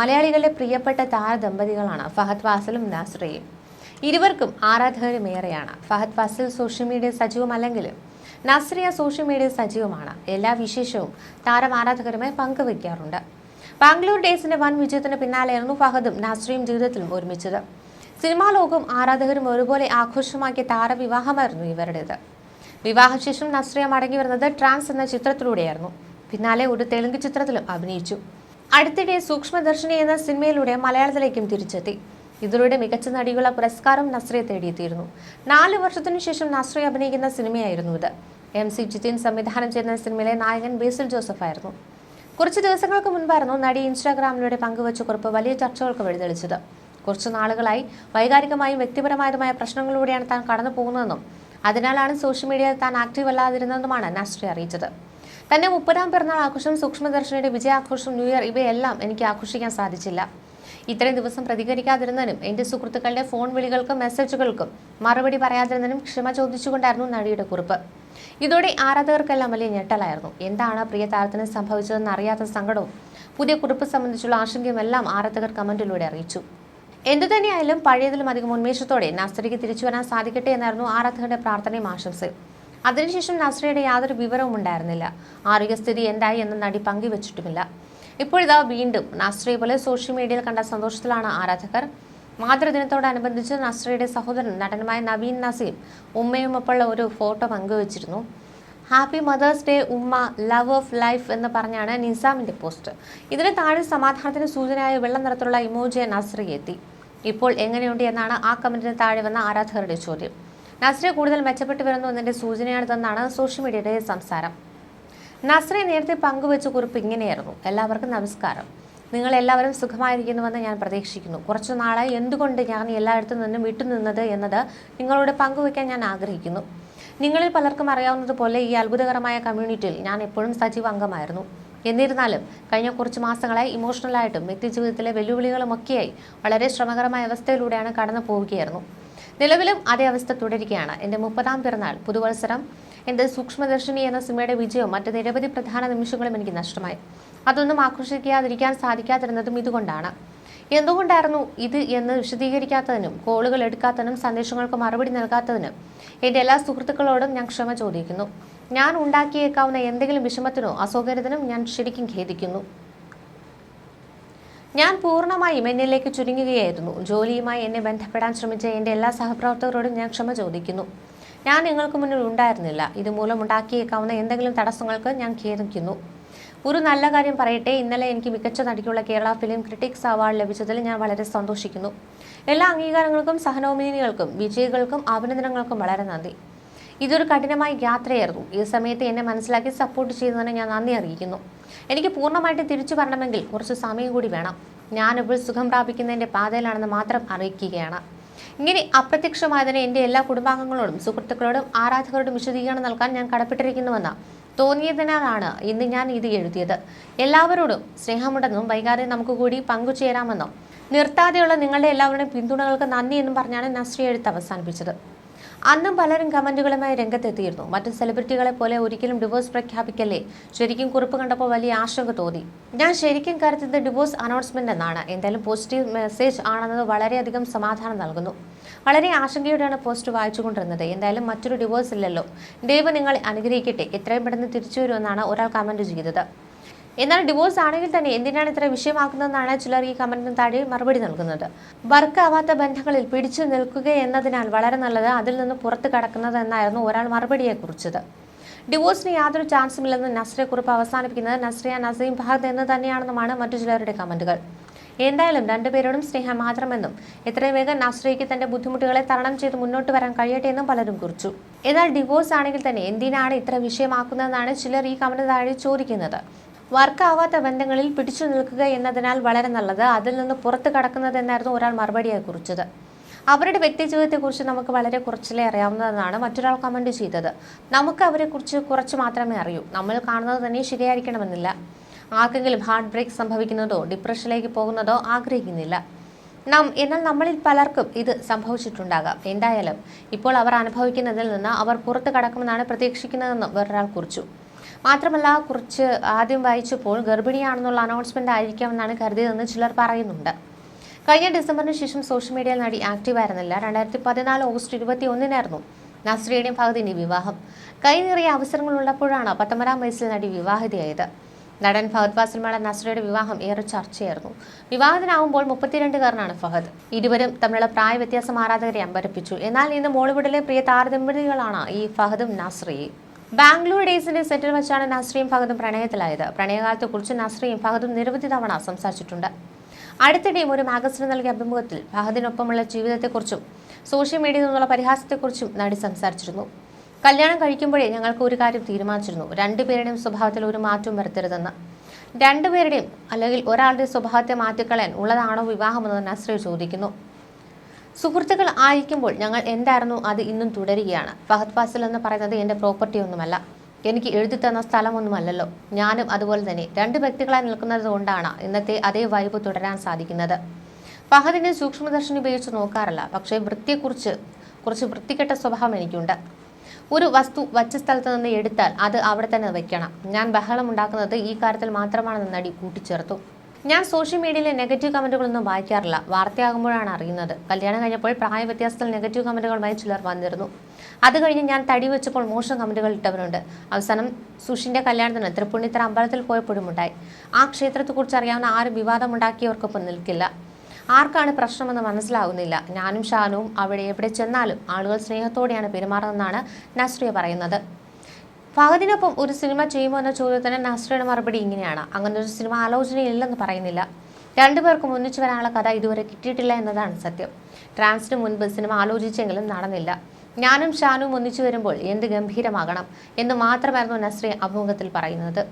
മലയാളികളുടെ പ്രിയപ്പെട്ട താരദമ്പതികളാണ് ഫഹദ് ഫാസലും നാസ്രയും. ഇരുവർക്കും ആരാധകരും ഏറെയാണ് ഫഹദ് ഫാസിൽ സോഷ്യൽ മീഡിയ സജീവമല്ലെങ്കിലും നാസ്രിയ സോഷ്യൽ മീഡിയ സജീവമാണ്. എല്ലാ വിശേഷവും താരം ആരാധകരുമായി പങ്കുവയ്ക്കാറുണ്ട്. ബാംഗ്ലൂർ ഡേയ്സിന്റെ വൻ വിജയത്തിന് പിന്നാലെയായിരുന്നു ഫഹദും നാസ്രിയും ജീവിതത്തിലും ഒരുമിച്ചത്. സിനിമാ ലോകവും ആരാധകരും ഒരുപോലെ ആഘോഷമാക്കിയ താരവിവാഹമായിരുന്നു ഇവരുടേത്. വിവാഹശേഷം നസ്രിയ മടങ്ങി വരുന്നത് ട്രാൻസ് എന്ന ചിത്രത്തിലൂടെയായിരുന്നു. പിന്നാലെ ഒരു തെലുങ്ക് ചിത്രത്തിലും അഭിനയിച്ചു. അടുത്തിടെ സൂക്ഷ്മദർശിനി എന്ന സിനിമയിലൂടെ മലയാളത്തിലേക്കും തിരിച്ചെത്തി. ഇതിലൂടെ മികച്ച നടിയുള്ള പുരസ്കാരം നസ്രിയെ തേടിയെത്തിയിരുന്നു. നാല് വർഷത്തിനു ശേഷം നസ്രി അഭിനയിക്കുന്ന സിനിമയായിരുന്നു ഇത്. എം സി ജിതിൻ സംവിധാനം ചെയ്യുന്ന സിനിമയിലെ നായകൻ ബേസിൽ ജോസഫ് ആയിരുന്നു. കുറച്ച് ദിവസങ്ങൾക്ക് മുൻപായിരുന്നു നടി ഇൻസ്റ്റാഗ്രാമിലൂടെ പങ്കുവച്ച കുറിപ്പ് വലിയ ചർച്ചകൾക്ക് വഴിതെളിച്ചത്. കുറച്ച് നാളുകളായി വൈകാരികമായും വ്യക്തിപരമായതുമായ പ്രശ്നങ്ങളിലൂടെയാണ് താൻ കടന്നു പോകുന്നതെന്നും അതിനാലാണ് സോഷ്യൽ മീഡിയയിൽ താൻ ആക്റ്റീവ് അല്ലാതിരുന്നതുമാണ് നസ്രി അറിയിച്ചത്. തന്റെ മുപ്പതാം പിറന്നാൾ ആഘോഷം സൂക്ഷ്മദർശനയുടെ വിജയാഘോഷം ന്യൂ ഇയർ ഇവയെല്ലാം എനിക്ക് ആഘോഷിക്കാൻ സാധിച്ചില്ല. ഇത്രയും ദിവസം പ്രതികരിക്കാതിരുന്നതിനും എന്റെ സുഹൃത്തുക്കളുടെ ഫോൺ വിളികൾക്കും മെസ്സേജുകൾക്കും മറുപടി പറയാതിരുന്നതിനും ക്ഷമ ചോദിച്ചുകൊണ്ടായിരുന്നു നടിയുടെ കുറിപ്പ്. ഇതോടെ ആരാധകർക്കെല്ലാം വലിയ ഞെട്ടലായിരുന്നു. എന്താണ് പ്രിയ താരത്തിന് സംഭവിച്ചതെന്ന് അറിയാത്ത സങ്കടവും പുതിയ കുറിപ്പ് സംബന്ധിച്ചുള്ള ആശങ്കയും എല്ലാം ആരാധകർ കമന്റിലൂടെ അറിയിച്ചു. എന്തുതന്നെയായാലും പഴയതിലും അധികം ഉന്മേഷത്തോടെ നസ്രിക്ക് തിരിച്ചു വരാൻ സാധിക്കട്ടെ എന്നായിരുന്നു ആരാധകരുടെ പ്രാർത്ഥനയും ആശംസയും. അതിനുശേഷം നസ്രയുടെ യാതൊരു വിവരവും ഉണ്ടായിരുന്നില്ല. ആരോഗ്യസ്ഥിതി എന്തായി എന്ന് നടി പങ്കുവച്ചിട്ടുമില്ല. ഇപ്പോഴിതാ വീണ്ടും നസ്രയെ പോലെ സോഷ്യൽ മീഡിയയിൽ കണ്ട സന്തോഷത്തിലാണ് ആരാധകർ. മാതൃദിനത്തോടനുബന്ധിച്ച് നസ്രയുടെ സഹോദരൻ നടനുമായ നവീൻ നസീം ഉമ്മയുമൊപ്പമുള്ള ഒരു ഫോട്ടോ പങ്കുവച്ചിരുന്നു. ഹാപ്പി മദേഴ്സ് ഡേ ഉമ്മ ലവ് ഓഫ് ലൈഫ് എന്ന് പറഞ്ഞാണ് നിസാമിന്റെ പോസ്റ്റ്. ഇതിന് താഴെ സമാധാനത്തിന് സൂചനയായ വെള്ള നിറത്തിലുള്ള ഇമോജിയ നസ്രി എത്തി ഇപ്പോൾ എങ്ങനെയുണ്ട് എന്നാണ് ആ കമന്റിന് താഴെ വന്ന ആരാധകരുടെ ചോദ്യം. നസ്രിയ കൂടുതൽ മെച്ചപ്പെട്ടു വരുന്നു എന്നതിന്റെ സൂചനയാണിതെന്നാണ് സോഷ്യൽ മീഡിയയുടെ സംസാരം. നസ്രി നേരത്തെ പങ്കുവെച്ച കുറിപ്പ് ഇങ്ങനെയായിരുന്നു. എല്ലാവർക്കും നമസ്കാരം. നിങ്ങൾ എല്ലാവരും സുഖമായിരിക്കുന്നുവെന്ന് ഞാൻ പ്രതീക്ഷിക്കുന്നു. കുറച്ചു നാളായി എന്തുകൊണ്ട് ഞാൻ എല്ലായിടത്തു നിന്നും വിട്ടുനിന്നത് എന്നത് നിങ്ങളോട് പങ്കുവയ്ക്കാൻ ഞാൻ ആഗ്രഹിക്കുന്നു. നിങ്ങളിൽ പലർക്കും അറിയാവുന്നതുപോലെ ഈ അത്ഭുതകരമായ കമ്മ്യൂണിറ്റിയിൽ ഞാൻ എപ്പോഴും സജീവ അംഗമായിരുന്നു. എന്നിരുന്നാലും കഴിഞ്ഞ കുറച്ച് മാസങ്ങളായി ഇമോഷണലായിട്ടും വ്യക്തിജീവിതത്തിലെ വെല്ലുവിളികളുമൊക്കെയായി വളരെ ശ്രമകരമായ അവസ്ഥയിലൂടെയാണ് കടന്നു പോവുകയായിരുന്നു നിലവിലും അതേ അവസ്ഥ തുടരുകയാണ്. എന്റെ മുപ്പതാം പിറന്നാൾ പുതുവത്സരം എന്റെ സൂക്ഷ്മദർശിനി എന്ന സിനിമയുടെ വിജയവും മറ്റ് നിരവധി പ്രധാന നിമിഷങ്ങളും എനിക്ക് നഷ്ടമായി. അതൊന്നും ആഘോഷിക്കാതിരിക്കാൻ സാധിക്കാതിരുന്നതും ഇതുകൊണ്ടാണ്. എന്തുകൊണ്ടായിരുന്നു ഇത് എന്ന് വിശദീകരിക്കാത്തതിനും കോളുകൾ എടുക്കാത്തതിനും സന്ദേശങ്ങൾക്ക് മറുപടി നൽകാത്തതിനും എന്റെ എല്ലാ സുഹൃത്തുക്കളോടും ഞാൻ ക്ഷമ ചോദിക്കുന്നു. ഞാൻ ഉണ്ടാക്കിയേക്കാവുന്ന എന്തെങ്കിലും വിഷമത്തിനോ അസൗകര്യത്തിനും ഞാൻ ശരിക്കും ഖേദിക്കുന്നു. ഞാൻ പൂർണമായും എന്നിലേക്ക് ചുരുങ്ങുകയായിരുന്നു. ജോലിയുമായി എന്നെ ബന്ധപ്പെടാൻ ശ്രമിച്ച എന്റെ എല്ലാ സഹപ്രവർത്തകരോടും ഞാൻ ക്ഷമ ചോദിക്കുന്നു. ഞാൻ നിങ്ങൾക്ക് മുന്നിൽ ഉണ്ടായിരുന്നില്ല. ഇതുമൂലം ഉണ്ടാക്കിയേക്കാവുന്ന എന്തെങ്കിലും തടസ്സങ്ങൾക്ക് ഞാൻ ഖേദിക്കുന്നു. ഒരു നല്ല കാര്യം പറയട്ടെ. ഇന്നലെ എനിക്ക് മികച്ച നടിക്കുള്ള കേരള ഫിലിം ക്രിട്ടിക്സ് അവാർഡ് ലഭിച്ചതിൽ ഞാൻ വളരെ സന്തോഷിക്കുന്നു. എല്ലാ അംഗീകാരങ്ങൾക്കും സഹനോമിനികൾക്കും വിജയികൾക്കും അഭിനന്ദനങ്ങൾക്കും വളരെ നന്ദി. ഇതൊരു കഠിനമായ യാത്രയായിരുന്നു. ഈ സമയത്ത് എന്നെ മനസ്സിലാക്കി സപ്പോർട്ട് ചെയ്തതിന് ഞാൻ നന്ദി അറിയിക്കുന്നു. എനിക്ക് പൂർണമായിട്ട് തിരിച്ചു വരണമെങ്കിൽ കുറച്ച് സമയം കൂടി വേണം. ഞാനിപ്പോൾ സുഖം പ്രാപിക്കുന്നതിന്റെ പാതയിലാണെന്ന് മാത്രം അറിയിക്കുകയാണ്. ഇങ്ങനെ അപ്രത്യക്ഷമായതിന് എന്റെ എല്ലാ കുടുംബാംഗങ്ങളോടും സുഹൃത്തുക്കളോടും ആരാധകരോടും വിശദീകരണം നൽകാൻ ഞാൻ കടപ്പെട്ടിരിക്കുന്നുവെന്ന് തോന്നിയതിനാലാണ് ഇന്ന് ഞാൻ ഇത് എഴുതിയത്. എല്ലാവരോടും സ്നേഹമുണ്ടെന്നും വൈകാതെ നമുക്ക് കൂടി പങ്കുചേരാമെന്നും നിർത്താതെയുള്ള നിങ്ങളുടെ എല്ലാവരുടെയും പിന്തുണകൾക്ക് നന്ദി എന്നും പറഞ്ഞാണ് നസ്രി എഴുത്ത് അവസാനിപ്പിച്ചത്. അന്നും പലരും കമന്റുകളുമായി രംഗത്തെത്തിയിരുന്നു. മറ്റു സെലിബ്രിറ്റികളെ പോലെ ഒരിക്കലും ഡിവോഴ്സ് പ്രഖ്യാപിക്കല്ലേ? ശരിക്കും കുറിപ്പ് കണ്ടപ്പോൾ വലിയ ആശങ്ക തോന്നി. ഞാൻ ശരിക്കും കരുതുന്നത് ഡിവോഴ്സ് അനൗൺസ്മെന്റ് എന്നാണ്. എന്തായാലും പോസിറ്റീവ് മെസ്സേജ് ആണെന്നത് വളരെയധികം സമാധാനം നൽകുന്നു. വളരെ ആശങ്കയോടെയാണ് പോസ്റ്റ് വായിച്ചുകൊണ്ടിരുന്നത്. എന്തായാലും മറ്റൊരു ഡിവോഴ്സ് ഇല്ലല്ലോ. ദൈവം നിങ്ങളെ അനുഗ്രഹിക്കട്ടെ. എത്രയും പെട്ടെന്ന് തിരിച്ചു വരുമെന്നാണ് ഒരാൾ കമന്റ് ചെയ്തത്. എന്നാൽ ഡിവോഴ്സ് ആണെങ്കിൽ തന്നെ എന്തിനാണ് ഇത്ര വിഷയമാക്കുന്നതെന്നാണ് ചിലർ ഈ കമന്റിന് താഴെ മറുപടി നൽകുന്നത്. വർക്കാവാത്ത ബന്ധങ്ങളിൽ പിടിച്ചു നിൽക്കുക എന്നതിനാൽ വളരെ നല്ലത് അതിൽ നിന്ന് പുറത്തു കടക്കുന്നത് എന്നായിരുന്നു ഒരാൾ മറുപടിയെ കുറിച്ചത്. ഡിവോഴ്സിന് യാതൊരു ചാൻസും ഇല്ലെന്ന് നസ്രയെ കുറിപ്പ് അവസാനിപ്പിക്കുന്നത് നസ്രിയ നസീം ഭാഗത്ത് എന്ന് തന്നെയാണെന്നുമാണ് മറ്റു ചിലരുടെ കമന്റുകൾ എന്തായാലും രണ്ടുപേരോടും സ്നേഹം മാത്രമെന്നും എത്രയും വേഗം നസ്രയ്ക്ക് തന്റെ ബുദ്ധിമുട്ടുകളെ തരണം ചെയ്ത് മുന്നോട്ട് വരാൻ കഴിയട്ടെ എന്നും പലരും കുറിച്ചു. എന്നാൽ ഡിവോഴ്സ് ആണെങ്കിൽ തന്നെ എന്തിനാണ് ഇത്ര വിഷയമാക്കുന്നതെന്നാണ് ചിലർ ഈ കമന്റ് താഴെ ചോദിക്കുന്നത്. വർക്കാവാത്ത ബന്ധങ്ങളിൽ പിടിച്ചു നിൽക്കുക എന്നതിനാൽ വളരെ നല്ലത്. അതിൽ നിന്ന് പുറത്ത് കടക്കുന്നത് എന്നായിരുന്നു ഒരാൾ മറുപടിയായി കുറിച്ചത്. അവരുടെ വ്യക്തി ജീവിതത്തെക്കുറിച്ച് നമുക്ക് വളരെ കുറച്ചിലേ അറിയാവുന്നതെന്നാണ് മറ്റൊരാൾ കമന്റ് ചെയ്തത്. നമുക്ക് അവരെക്കുറിച്ച് കുറച്ച് മാത്രമേ അറിയൂ. നമ്മൾ കാണുന്നത് തന്നെ ശരിയായിരിക്കണമെന്നില്ല ആർക്കെങ്കിലും ഹാർട്ട് ബ്രേക്ക് സംഭവിക്കുന്നതോ ഡിപ്രഷനിലേക്ക് പോകുന്നതോ ആഗ്രഹിക്കുന്നില്ല. നാം എന്നാൽ നമ്മളിൽ പലർക്കും ഇത് സംഭവിച്ചിട്ടുണ്ടാകാം. എന്തായാലും ഇപ്പോൾ അവർ അനുഭവിക്കുന്നതിൽ നിന്ന് അവർ പുറത്തു കടക്കുമെന്നാണ് പ്രതീക്ഷിക്കുന്നതെന്ന് വേറൊരാൾ കുറിച്ചു. മാത്രമല്ല കുറച്ച് ആദ്യം വായിച്ചപ്പോൾ ഗർഭിണിയാണെന്നുള്ള അനൗൺസ്മെന്റ് ആയിരിക്കാമെന്നാണ് കരുതിയതെന്ന് ചിലർ പറയുന്നുണ്ട്. കഴിഞ്ഞ ഡിസംബറിന് ശേഷം സോഷ്യൽ മീഡിയയിൽ നടി ആക്റ്റീവ് ആയിരുന്നില്ല. രണ്ടായിരത്തി പതിനാല് ഓഗസ്റ്റ് ഇരുപത്തി ഒന്നിനായിരുന്നു നസ്രിയുടെയും ഫഹദിന്റെ വിവാഹം. കൈനിറിയ അവസരങ്ങൾ ഉള്ളപ്പോഴാണ് പത്തൊമ്പതാം വയസ്സിൽ നടി വിവാഹിതയായത്. നടൻ ഫഹദ് ഫാസിൽമാണ് നസ്രയുടെ വിവാഹം ഏറെ ചർച്ചയായിരുന്നു. വിവാഹത്തിനാവുമ്പോൾ മുപ്പത്തിരണ്ടുകാരനാണ് ഫഹദ്. ഇരുവരും തമ്മിലുള്ള പ്രായ വ്യത്യാസം ആരാധകരെ അമ്പരപ്പിച്ചു. എന്നാൽ ഇന്ന് മോളിവുഡിലെ പ്രിയ താരദമ്പതികളാണ് ഈ ഫഹദും നസ്രിയയും ബാംഗ്ലൂർ ഡേയ്സിന്റെ സെറ്റിൽ വെച്ചാണ് നസ്രിയും ഫഹദും പ്രണയത്തിലായത്. പ്രണയകാലത്തെ കുറിച്ച് നസ്രിയും ഫഹദും നിരവധി തവണ സംസാരിച്ചിട്ടുണ്ട്. അടുത്തിടെയും ഒരു മാഗസിന് നൽകിയ അഭിമുഖത്തിൽ ഫഹദിനൊപ്പമുള്ള ജീവിതത്തെക്കുറിച്ചും സോഷ്യൽ മീഡിയയിൽ നിന്നുള്ള പരിഹാസത്തെക്കുറിച്ചും നടി സംസാരിച്ചിരുന്നു. കല്യാണം കഴിക്കുമ്പോഴേ ഞങ്ങൾക്ക് ഒരു കാര്യം തീരുമാനിച്ചിരുന്നു. രണ്ടുപേരുടെയും സ്വഭാവത്തിൽ ഒരു മാറ്റവും വരുത്തരുതെന്ന്. രണ്ടുപേരുടെയും അല്ലെങ്കിൽ ഒരാളുടെ സ്വഭാവത്തെ മാറ്റിക്കളയാൻ ഉള്ളതാണോ വിവാഹമെന്ന് നസ്രി ചോദിക്കുന്നു. സുഹൃത്തുക്കൾ ആയിരിക്കുമ്പോൾ ഞങ്ങൾ എന്തായിരുന്നു അത് ഇന്നും തുടരുകയാണ്. ഫഹദ് ഫാസിൽ എന്ന് പറയുന്നത് എന്റെ പ്രോപ്പർട്ടി ഒന്നുമല്ല. എനിക്ക് എഴുതി തന്ന സ്ഥലമൊന്നുമല്ലല്ലോ. ഞാനും അതുപോലെ തന്നെ രണ്ട് വ്യക്തികളായി നിൽക്കുന്നത് കൊണ്ടാണ് ഇന്നത്തെ അതേ വൈബ് തുടരാൻ സാധിക്കുന്നത്. ഫഹദിനെ സൂക്ഷ്മദർശിനി ഉപയോഗിച്ച് നോക്കാറില്ല. പക്ഷേ വൃത്തിയെക്കുറിച്ച് കുറച്ച് വൃത്തികെട്ട സ്വഭാവം എനിക്കുണ്ട്. ഒരു വസ്തു വച്ച സ്ഥലത്ത് നിന്ന് എടുത്താൽ അത് അവിടെ തന്നെ വെക്കണം. ഞാൻ ബഹളം ഉണ്ടാക്കുന്നത് ഈ കാര്യത്തിൽ മാത്രമാണെന്ന് നടി കൂട്ടിച്ചേർത്തു. ഞാൻ സോഷ്യൽ മീഡിയയിലെ നെഗറ്റീവ് കമന്റുകളൊന്നും വായിക്കാറില്ല. വാർത്തയാകുമ്പോഴാണ് അറിയുന്നത്. കല്യാണം കഴിഞ്ഞപ്പോൾ പ്രായ വ്യത്യാസത്തിൽ നെഗറ്റീവ് കമന്റുകളുമായി ചിലർ വന്നിരുന്നു. അത് കഴിഞ്ഞ് ഞാൻ തടി വെച്ചപ്പോൾ മോശം കമന്റുകൾ ഇട്ടവരുണ്ട്. അവസാനം സുഷിന്റെ കല്യാണത്തിന് തൃപ്പുണ്ണിത്തറ അമ്പലത്തിൽ പോയപ്പോഴും ഉണ്ടായി. ആ ക്ഷേത്രത്തെക്കുറിച്ച് അറിയാവുന്ന ആരും വിവാദമുണ്ടാക്കിയവർക്കൊപ്പം നിൽക്കില്ല. ആർക്കാണ് പ്രശ്നമെന്ന് മനസ്സിലാകുന്നില്ല ഞാനും ഷാനുവും അവിടെ എവിടെ ചെന്നാലും ആളുകൾ സ്നേഹത്തോടെയാണ് പെരുമാറുന്നതെന്നാണ് നസ്രിയ പറയുന്നത്. ഫഹദിനൊപ്പം ഒരു സിനിമ ചെയ്യുമോ എന്ന ചോദ്യത്തിന് നസ്രയുടെ മറുപടി ഇങ്ങനെയാണ്. അങ്ങനെ ഒരു സിനിമ ആലോചനയില്ലെന്ന് പറയുന്നില്ല. രണ്ടുപേർക്കും ഒന്നിച്ചു വരാനുള്ള കഥ ഇതുവരെ കിട്ടിയിട്ടില്ല എന്നതാണ് സത്യം. ട്രാൻസിന് മുൻപ് സിനിമ ആലോചിച്ചെങ്കിലും നടന്നില്ല. ഞാനും ഷാനും ഒന്നിച്ചു വരുമ്പോൾ എന്ത് ഗംഭീരമാകണം എന്ന് മാത്രമായിരുന്നു നസ്രി അഭിമുഖത്തിൽ പറയുന്നത്.